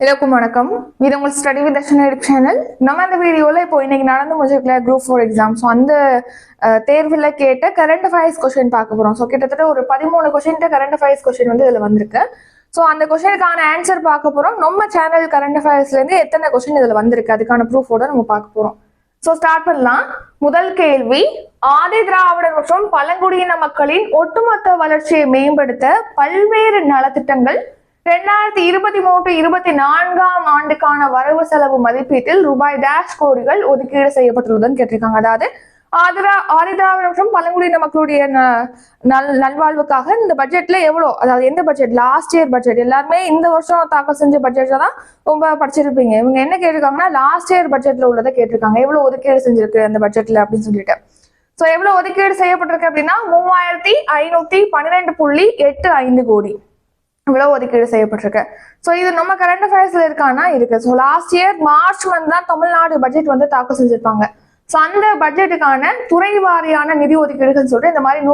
எல்லாருக்கும் வணக்கம். இது உங்கள் ஸ்டடி வித் தர்ஷன் சேனல் நம்ம அந்த வீடியோவில் இப்போ இன்னைக்கு நடந்து முடிச்சிருக்கல குரூப் ஃபோர் எக்ஸாம் ஸோ அந்த தேர்வில் கேட்ட கரண்ட் அஃபேர்ஸ் கொஸ்டின் பார்க்க போகிறோம் ஸோ கிட்டத்தட்ட ஒரு பதிமூணு கொஸ்டின் கரண்ட் அஃபேர்ஸ் கொஸ்டின் வந்து இதில் வந்திருக்கு. ஸோ அந்த கொஸ்டினுக்கான ஆன்சர் பார்க்க போகிறோம் நம்ம சேனல் கரண்ட் அஃபேர்ஸ்லேருந்து எத்தனை கொஸ்டின் இதில் வந்திருக்கு? அதுக்கான ப்ரூஃபோட நம்ம பார்க்க போகிறோம் ஸோ ஸ்டார்ட் பண்ணலாம். முதல் கேள்வி ஆதி திராவிடர் மற்றும் பழங்குடியின மக்களின் ஒட்டுமொத்த வளர்ச்சியை மேம்படுத்த பல்வேறு நலத்திட்டங்கள் ரெண்டாயிரத்தி இருபத்தி மூன்று இருபத்தி நான்காம் ஆண்டுக்கான வரவு செலவு மதிப்பீட்டில் ரூபாய் டேஷ் கோடிகள் ஒதுக்கீடு செய்யப்பட்டுள்ளதுன்னு கேட்டிருக்காங்க. அதாவது ஆதிரா ஆதிதிராவிட மற்றும் பழங்குடியின மக்களுடைய ந- நல் நல்வாழ்வுக்காக இந்த பட்ஜெட்ல எவ்வளோ? அதாவது எந்த பட்ஜெட் லாஸ்ட் இயர் பட்ஜெட் எல்லாருமே இந்த வருஷம் தாக்கல் செஞ்ச பட்ஜெட்ல தான் ரொம்ப படிச்சிருப்பீங்க. இவங்க என்ன கேட்டிருக்காங்கன்னா லாஸ்ட் இயர் பட்ஜெட்ல உள்ளதை கேட்டிருக்காங்க. எவ்வளவு ஒதுக்கீடு செஞ்சிருக்கு அந்த பட்ஜெட்ல அப்படின்னு சொல்லிட்டு. ஸோ எவ்வளவு ஒதுக்கீடு செய்யப்பட்டிருக்கு அப்படின்னா மூவாயிரத்தி ஐநூத்தி பன்னிரெண்டு புள்ளி எட்டு ஐந்து கோடி. இவ்வளவு ஒதுக்கீடு செய்யப்பட்டிருக்கு. ஸோ இது நம்ம கரண்ட் அஃபேர்ஸ்ல இருக்கானா இருக்கு? So last year March month தான் தமிழ்நாடு பட்ஜெட் வந்து தாக்கல் செஞ்சிருப்பாங்க. ஸோ அந்த பட்ஜெட்டுக்கான துறை வாரியான நிதி ஒதுக்கீடுகள் சொல்லிட்டு இந்த மாதிரி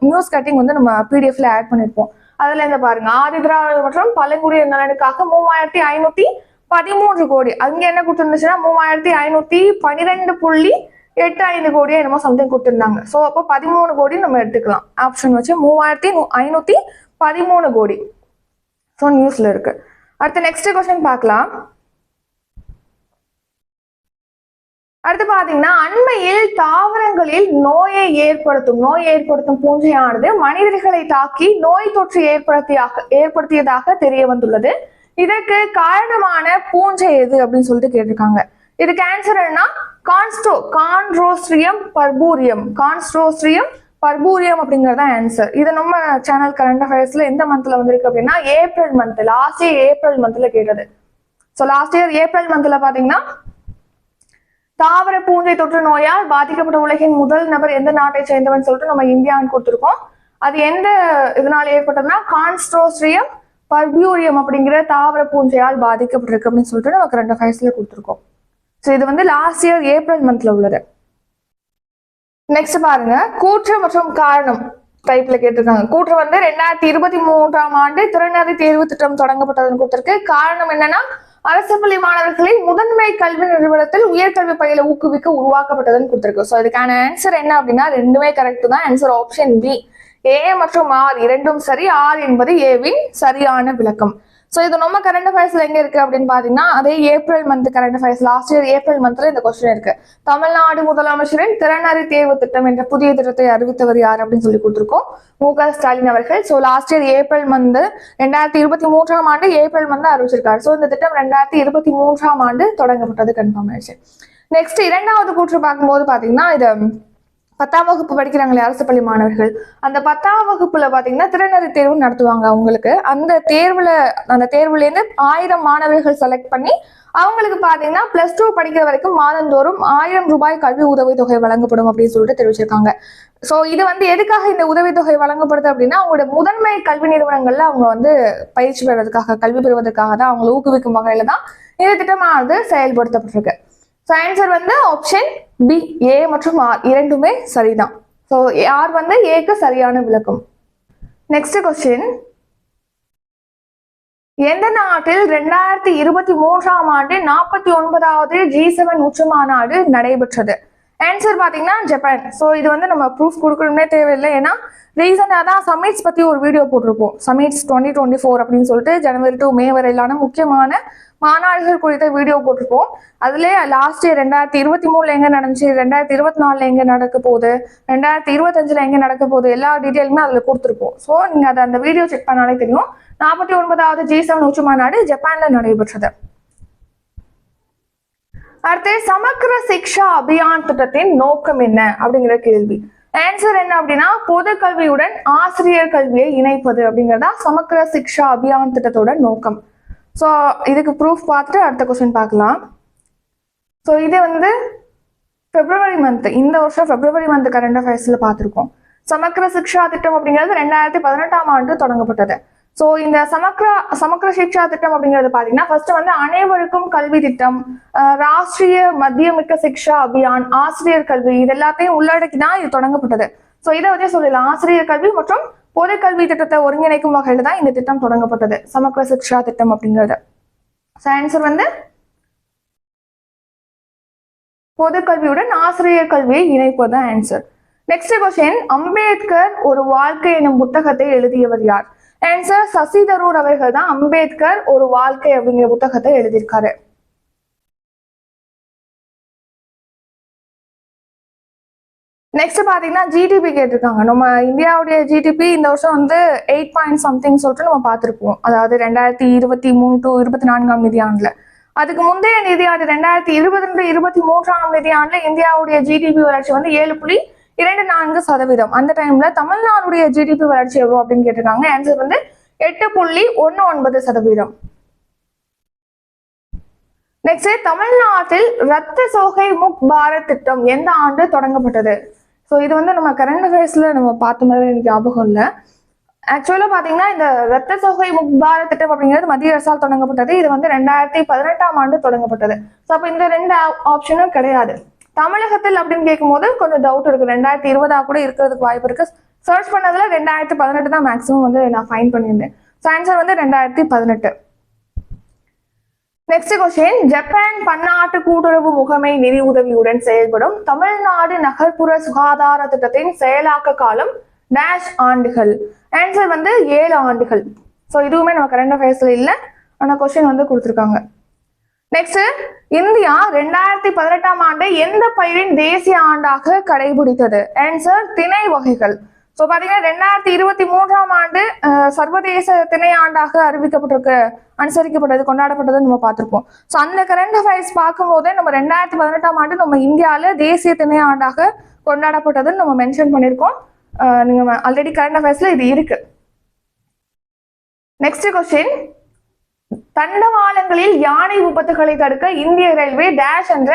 நியூஸ் கட்டிங் வந்து நம்ம பிடிஎஃப்ல ஆட் பண்ணிருப்போம். அதுல இருந்து பாருங்க. ஆதி திராவிடர் மற்றும் பழங்குடியினர் நலனுக்காக மூவாயிரத்தி ஐநூத்தி பதிமூன்று கோடி. அங்க என்ன கொடுத்துருந்துச்சுன்னா மூவாயிரத்தி ஐநூத்தி பன்னிரெண்டு புள்ளி எட்டு ஐந்து கோடியே என்னமோ சம்திங் கொடுத்துருந்தாங்க. ஸோ அப்போ பதிமூணு கோடி நம்ம எடுத்துக்கலாம். ஆப்ஷன் வச்சு மூவாயிரத்தி நூ- ஐநூத்தி பதிமூணு கோடி. ஸோ நியூஸில் இருக்குது அடுத்து நெக்ஸ்ட் கொஸ்டின் பார்க்கலாம். அடுத்து பாத்தீங்கன்னா அண்மையில் தாவரங்களில் நோயை ஏற்படுத்தும் நோய் ஏற்படுத்தும் பூஞ்சையானது மனிதர்களை தாக்கி நோய் தொற்று ஏற்படுத்தியாக ஏற்படுத்தியதாக தெரிய வந்துள்ளது. இதற்கு காரணமான பூஞ்சை எது அப்படின்னு சொல்லிட்டு கேட்டிருக்காங்க. இதுக்கு ஆன்சர் கான்ஸ்டோ கான்ட்ரோஸ்ட்ரியம் பர்பூரியம். கான்ஸ்ட்ரோஸ்ட்ரியம் பர்பூரியம் அப்படிங்கறது ஆன்சர் இது நம்ம சேனல் கரண்ட் அஃபேர்ஸ்ல எந்த மந்த்ல வந்திருக்கு அப்படின்னா April month last year April மந்த்ல கேட்டது. ஸோ லாஸ்ட் இயர் ஏப்ரல் மந்த்ல பாத்தீங்கன்னா தாவர பூஞ்சை தொற்று நோயால் பாதிக்கப்பட்ட உலகின் முதல் நபர் எந்த நாட்டை சேர்ந்தவன் சொல்லிட்டு நம்ம இந்தியான்னு கொடுத்துருக்கோம். அது எந்த இதனால ஏற்பட்டதுன்னா கான்ஸ்ட்ரோஸ்ட்ரியம் பர்பியூரியம் அப்படிங்கிற தாவர பூஞ்சையால் பாதிக்கப்பட்டிருக்கு அப்படின்னு சொல்லிட்டு நம்ம கரண்ட் அஃபேர்ஸ்ல கொடுத்துருக்கோம். ஸோ இது வந்து லாஸ்ட் இயர் ஏப்ரல் மந்த்ல உள்ளது. நெக்ஸ்ட் பாருங்க. கூற்று மற்றும் காரணம் டைப்ல கேட்டிருக்காங்க. கூற்று வந்து ரெண்டாயிரத்தி இருபத்தி மூன்றாம் ஆண்டு திறனறி தேர்வு திட்டம் தொடங்கப்பட்டதுன்னு கொடுத்திருக்கு காரணம் என்னன்னா அரசு பள்ளி மாணவர்களை முதன்மை கல்வி நிறுவனத்தில் உயர்கல்வி பயில ஊக்குவிக்க உருவாக்கப்பட்டதுன்னு கொடுத்திருக்கு ஸோ இதுக்கான ஆன்சர் என்ன அப்படின்னா ரெண்டுமே கரெக்ட் தான். ஆன்சர் ஆப்ஷன் பி ஏ மற்றும் ஆர் இரண்டும் சரி ஆர் என்பது ஏவின் சரியான விளக்கம். ஸோ இது நம்ம கரண்ட் அஃபேர்ஸ்ல எங்க இருக்கு அப்படின்னு பாத்தீங்கன்னா அதே April month current affairs last year April மந்த்ல இந்த கொஸ்டின் இருக்கு. தமிழ்நாடு முதலமைச்சரின் திறனறி தேர்வு திட்டம் என்ற புதிய திட்டத்தை அறிவித்தவர் யார் அப்படின்னு சொல்லி கொடுத்துருக்கோம். மு க ஸ்டாலின் அவர்கள். So last year April month ரெண்டாயிரத்தி இருபத்தி மூன்றாம் ஆண்டு ஏப்ரல் மந்த் அறிவிச்சிருக்காரு. ஸோ இந்த திட்டம் ரெண்டாயிரத்தி இருபத்தி மூன்றாம் ஆண்டு தொடங்கப்பட்டது கன்ஃபார்ம் ஆயிடுச்சு நெக்ஸ்ட் இரண்டாவது கூற்று பார்க்கும்போது பாத்தீங்கன்னா இது பத்தாம் வகுப்பு படிக்கிறாங்களே அரசு பள்ளி மாணவர்கள். அந்த பத்தாம் வகுப்புல பாத்தீங்கன்னா திறனறி தேர்வு நடத்துவாங்க அவங்களுக்கு. அந்த தேர்வுல அந்த தேர்வுல இருந்து ஆயிரம் மாணவர்கள் செலக்ட் பண்ணி அவங்களுக்கு பாத்தீங்கன்னா பிளஸ் டூ படிக்கிற வரைக்கும் மாதந்தோறும் ஆயிரம் ரூபாய் கல்வி உதவித்தொகை வழங்கப்படும் அப்படின்னு சொல்லிட்டு தெரிவிச்சிருக்காங்க. சோ இது வந்து எதுக்காக இந்த உதவித்தொகை வழங்கப்படுது அப்படின்னா அவங்களோட முதன்மை கல்வி நிறுவனங்கள்ல அவங்க வந்து பயிற்சி பெறுவதற்காக கல்வி பெறுவதற்காக தான் அவங்களை ஊக்குவிக்கும் வகையில தான் இந்த திட்டமானது செயல்படுத்தப்பட்டிருக்கு. ஆன்சர் வந்து ஆப்ஷன் பி ஏ மற்றும் ஆர் இரண்டுமே சரிதான். ஸோ ஆர் வந்து ஏக்கு சரியான விளக்கம். நெக்ஸ்ட் கொஸ்டின் எந்த நாட்டில் ரெண்டாயிரத்தி இருபத்தி மூன்றாம் ஆண்டு நாற்பத்தி ஒன்பதாவது ஜி செவன் உச்சி மாநாடு நடைபெற்றது? ஆன்சர் பார்த்தீங்கன்னா ஜப்பான் ஸோ இது வந்து நம்ம ப்ரூஃப் கொடுக்கணும்னே தேவையில்லை. ஏன்னா ரீசெண்டாக தான் சமிட்ஸ் பற்றி ஒரு வீடியோ போட்டிருப்போம். சமிட்ஸ் டுவெண்ட்டி டுவெண்ட்டி ஃபோர் அப்படின்னு சொல்லிட்டு ஜனவரி டு மே வரையிலான முக்கியமான மாநாடுகள் குறித்த வீடியோ போட்டிருப்போம். அதுலேயே லாஸ்ட் இயர் ரெண்டாயிரத்தி இருபத்தி மூணுல எங்கே நடந்துச்சு? ரெண்டாயிரத்தி இருபத்தி நாலுல எங்கே நடக்க போகுது? ரெண்டாயிரத்தி இருபத்தஞ்சில் எங்கே நடக்க போகுது? எல்லா டீட்டெயிலுமே அதில் கொடுத்துருப்போம். ஸோ நீங்கள் அதை அந்த வீடியோ செக் பண்ணாலே தெரியும். நாற்பத்தி ஒன்பதாவது ஜி செவன் உச்சி மாநாடு ஜப்பானில் நடைபெற்றது. அடுத்து சமக்கிர சிக்ஷா அபியான் திட்டத்தின் நோக்கம் என்ன அப்படிங்கிற கேள்வி. ஆன்சர் என்ன அப்படின்னா பொது கல்வியுடன் ஆசிரியர் கல்வியை இணைப்பது அப்படிங்கறதா சமக்கிர சிக்ஷா அபியான் திட்டத்தோட நோக்கம். ஸோ இதுக்கு ப்ரூஃப் பார்த்துட்டு அடுத்த கொஸ்டின் பார்க்கலாம். ஸோ இது வந்து பிப்ரவரி மந்த் இந்த வருஷம் பிப்ரவரி மந்த் கரண்ட் அஃபேர்ஸ்ல பார்த்துருக்கோம். சமக்கிர சிக்ஷா திட்டம் அப்படிங்கிறது ரெண்டாயிரத்தி பதினெட்டாம் ஆண்டு தொடங்கப்பட்டது. ஸோ இந்த சமக்ர சமக்கிர சிக்ஷா திட்டம் அப்படிங்கிறது பார்த்தீங்கன்னா ஃபர்ஸ்ட் வந்து அனைவருக்கும் கல்வி திட்டம் ராஷ்டிரிய மத்தியமிக்க சிக்ஷா அபியான் ஆசிரியர் கல்வி இது எல்லாத்தையும் உள்ளடக்கி தான் இது தொடங்கப்பட்டது. ஸோ இதை வச்சே சொல்லலாம் ஆசிரியர் கல்வி மற்றும் பொது கல்வி திட்டத்தை ஒருங்கிணைக்கும் வகையில தான் இந்த திட்டம் தொடங்கப்பட்டது. சமக்கிர சிக்ஷா திட்டம் அப்படிங்கிறது. ஆன்சர் வந்து பொது கல்வியுடன் ஆசிரியர் கல்வியை இணைப்பது ஆன்சர் நெக்ஸ்ட் கொஸ்டின் அம்பேத்கர் ஒரு வாழ்க்கை எனும் புத்தகத்தை எழுதியவர் யார்? ஆன்சர் சசி தரூர் அவர்கள் தான் அம்பேத்கர் ஒரு வாழ்க்கை அப்படிங்கிற புத்தகத்தை எழுதியிருக்காரு. நெக்ஸ்ட் பார்த்தீங்கன்னா ஜிடிபி கேட்டிருக்காங்க. நம்ம இந்தியாவுடைய ஜிடிபி இந்த வருஷம் வந்து எயிட் பாயிண்ட் சம்திங் சொல்லிட்டு நம்ம பார்த்துருப்போம். அதாவது ரெண்டாயிரத்தி இருபத்தி மூணு டு இருபத்தி நான்காம் நிதியாண்டுல. அதுக்கு முந்தைய நிதியாண்டு ரெண்டாயிரத்தி இருபத்தி ரெண்டு இருபத்தி மூன்றாம் நிதியாண்டுல இந்தியாவுடைய ஜிடிபி வளர்ச்சி வந்து ஏழு புள்ளி இரண்டு நான்கு சதவீதம். அந்த டைம்ல தமிழ்நாடுடைய ஜிடிபி வளர்ச்சி எவ்வளவு அப்படின்னு கேட்டிருக்காங்க? ஆன்சர் வந்து எட்டு புள்ளி ஒன்னு ஒன்பது சதவீதம். நெக்ஸ்ட் தமிழ்நாட்டில் ரத்த சோகை முக் பாரத் திட்டம் எந்த ஆண்டு தொடங்கப்பட்டது? ஸோ இது வந்து நம்ம கரண்ட் அஃபேர்ஸ்ல நம்ம பார்த்த மாதிரி எனக்கு ஞாபகம் இல்லை. ஆக்சுவலாக பார்த்தீங்கன்னா இந்த ரத்த சோகை முக் பாரத் திட்டம் அப்படிங்கிறது மத்திய அரசால் தொடங்கப்பட்டது. இது வந்து ரெண்டாயிரத்தி பதினெட்டாம் ஆண்டு தொடங்கப்பட்டது. ஸோ அப்போ இந்த ரெண்டு ஆப்ஷனும் கிடையாது. தமிழகத்தில் அப்படின்னு கேட்கும்போது கொஞ்சம் டவுட் இருக்கு. ரெண்டாயிரத்தி இருபதா கூட இருக்கிறதுக்கு வாய்ப்பு இருக்கு. சர்ச் பண்ணதுல ரெண்டாயிரத்தி பதினெட்டு தான் மேக்ஸிமம் வந்து நான் ஃபைன் பண்ணியிருந்தேன். ஸோ ஆன்சர் வந்து ரெண்டாயிரத்தி பதினெட்டு. நெக்ஸ்ட் கொஸ்டின் ஜப்பான் பன்னாட்டு கூட்டுறவு முகமை நிதி உதவியுடன் செயல்படும் தமிழ்நாடு நகர்ப்புற சுகாதார திட்டத்தின் செயலாக்க காலம் டேஷ் ஆண்டுகள். ஆன்சர் வந்து ஏழு ஆண்டுகள். ஸோ இதுவுமே நம்ம கரண்ட் அஃபேர்ஸ்ல இல்லை. ஆனால் கொஸ்டின் வந்து கொடுத்துருக்காங்க. நெக்ஸ்ட் இந்தியா ரெண்டாயிரத்தி பதினெட்டாம் ஆண்டு எந்த பயிரின் தேசிய ஆண்டாக கடைபிடித்தது? ஆன்சர் திணை வகைகள். ஸோ பார்த்தீங்கன்னா ரெண்டாயிரத்தி இருபத்தி மூன்றாம் ஆண்டு சர்வதேச திணை ஆண்டாக அறிவிக்கப்பட்டிருக்கு அனுசரிக்கப்பட்டது கொண்டாடப்பட்டதுன்னு நம்ம பார்த்துருப்போம். ஸோ அந்த கரண்ட் அஃபேர்ஸ் பார்க்கும்போதே நம்ம ரெண்டாயிரத்தி பதினெட்டாம் ஆண்டு நம்ம இந்தியாவில் தேசிய திணை ஆண்டாக கொண்டாடப்பட்டதுன்னு நம்ம மென்ஷன் பண்ணியிருக்கோம். நீங்கள் ஆல்ரெடி கரண்ட் அஃபேர்ஸில் இது இருக்கு. நெக்ஸ்ட் கொஸ்டின் தண்டவாளங்களில் யானை விபத்துகளை தடுக்க இந்திய ரயில்வே டேஷ் என்ற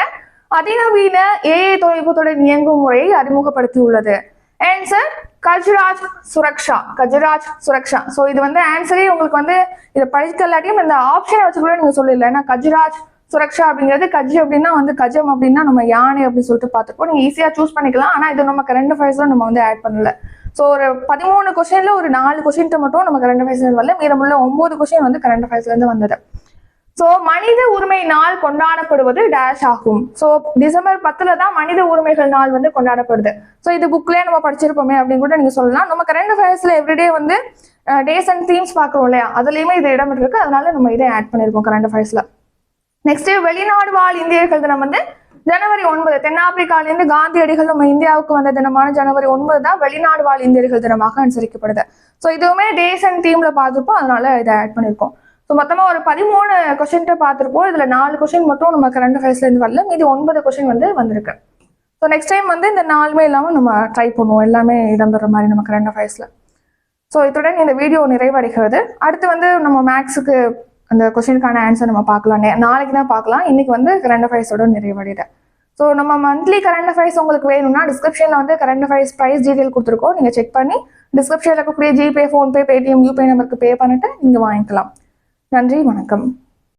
அதிநவீன ஏஐ தொழில்நுட்பத்துடன் இயங்கும் முறையை அறிமுகப்படுத்தியுள்ளது. ஆன்சர் கஜ்ராஜ் சுரக்ஷா. கஜராஜ் சுரக்ஷா. ஸோ இது வந்து ஆன்சரே உங்களுக்கு வந்து இதை படிக்கலாட்டியும் இந்த ஆப்ஷனை வச்சு கூட நீங்க சொல்லல ஏன்னா கஜ்ராஜ் சுரக்ஷா அப்படிங்கிறது கஜ் அப்படின்னா வந்து கஜம் அப்படின்னா நம்ம யானை அப்படின்னு சொல்லிட்டு பார்த்துருப்போம் நீங்க ஈஸியா சூஸ் பண்ணிக்கலாம். ஆனா இது நம்ம கரண்ட் அஃபேர்ஸ்ல நம்ம வந்து ஆட் பண்ணல. ஸோ ஒரு பதிமூணு கொஸ்டின்ல ஒரு நாலு கொஷின்ட்டு மட்டும் நம்ம கரண்ட் அஃபேர்ஸ்லேருந்து வரல. மீதமுள்ள ஒம்பது கொஷின் வந்து கரண்ட் அஃபேர்ஸ்லேருந்து வந்தது. ஸோ மனித உரிமை நாள் கொண்டாடப்படுவது டேஷ் ஆகும். ஸோ டிசம்பர் பத்துல தான் மனித உரிமைகள் நாள் வந்து கொண்டாடப்படுது. ஸோ இது புக்லேயே நம்ம படிச்சிருப்போமே அப்படின்னு கூட நீங்கள் சொல்லலாம். நம்ம கரண்ட் அஃபேர்ஸில் எவ்ரிடே வந்து டேஸ் அண்ட் தீம்ஸ் பார்க்குறோம் இல்லையா? அதுலேயுமே இது இடம் இருக்கு. அதனால நம்ம இதை ஆட் பண்ணியிருக்கோம் கரண்ட் அஃபேர்ஸில் நெக்ஸ்ட் வெளிநாடு வாழ் இந்தியர்கள் தினம் வந்து ஜனவரி ஒன்பது தென்னாப்பிரிக்காலேருந்து காந்தியடிகள் நம்ம இந்தியாவுக்கு வந்த தினமான ஜனவரி ஒன்பது தான் வெளிநாடு வாழ் இந்தியர்கள் தினமாக அனுசரிக்கப்படுது. ஸோ இதுவுமே டேஸ் அண்ட் தீம்ல பார்த்துருப்போம். அதனால இதை ஆட் பண்ணியிருக்கோம் ஸோ மொத்தமாக ஒரு பதிமூணு கொஸ்டின்ட்டு பார்த்துருப்போம். இதில் நாலு கொஸ்டின் மட்டும் நம்ம கரண்ட் அஃபேர்ஸ்லேருந்து வரல. மீதி ஒன்பது கொஸ்டின் வந்து வந்திருக்கு. ஸோ நெக்ஸ்ட் டைம் வந்து இந்த நாலுமே இல்லாமல் நம்ம ட்ரை பண்ணுவோம். எல்லாமே இடம்பெற மாதிரி நம்ம கரண்ட் அஃபேர்ஸில் ஸோ இத்துடன் இந்த வீடியோ நிறைவடைகிறது. அடுத்து வந்து நம்ம மேக்ஸுக்கு அந்த கொஸ்டினுக்கான ஆன்சர் நம்ம பார்க்கலாம். நாளைக்கு தான் பார்க்கலாம். இன்னைக்கு வந்து கரண்ட் அஃபேர்ஸோட நிறைவடையுது. ஸோ நம்ம மந்த்லி கரண்ட் அஃபேர்ஸ் உங்களுக்கு வேணும்னா டிஸ்கிரிப்ஷனில் வந்து கரண்ட் அஃபேர்ஸ் ப்ரைஸ் டீடெயில் கொடுத்துருக்கோம். நீங்கள் செக் பண்ணி டிஸ்கிரிப்ஷனில் இருக்கக்கூடிய ஜிபே ஃபோன்பே பேடிஎம் யூபே நம்பருக்கு பே பண்ணிட்டு நீங்கள் வாங்கிக்கலாம். நன்றி வணக்கம்.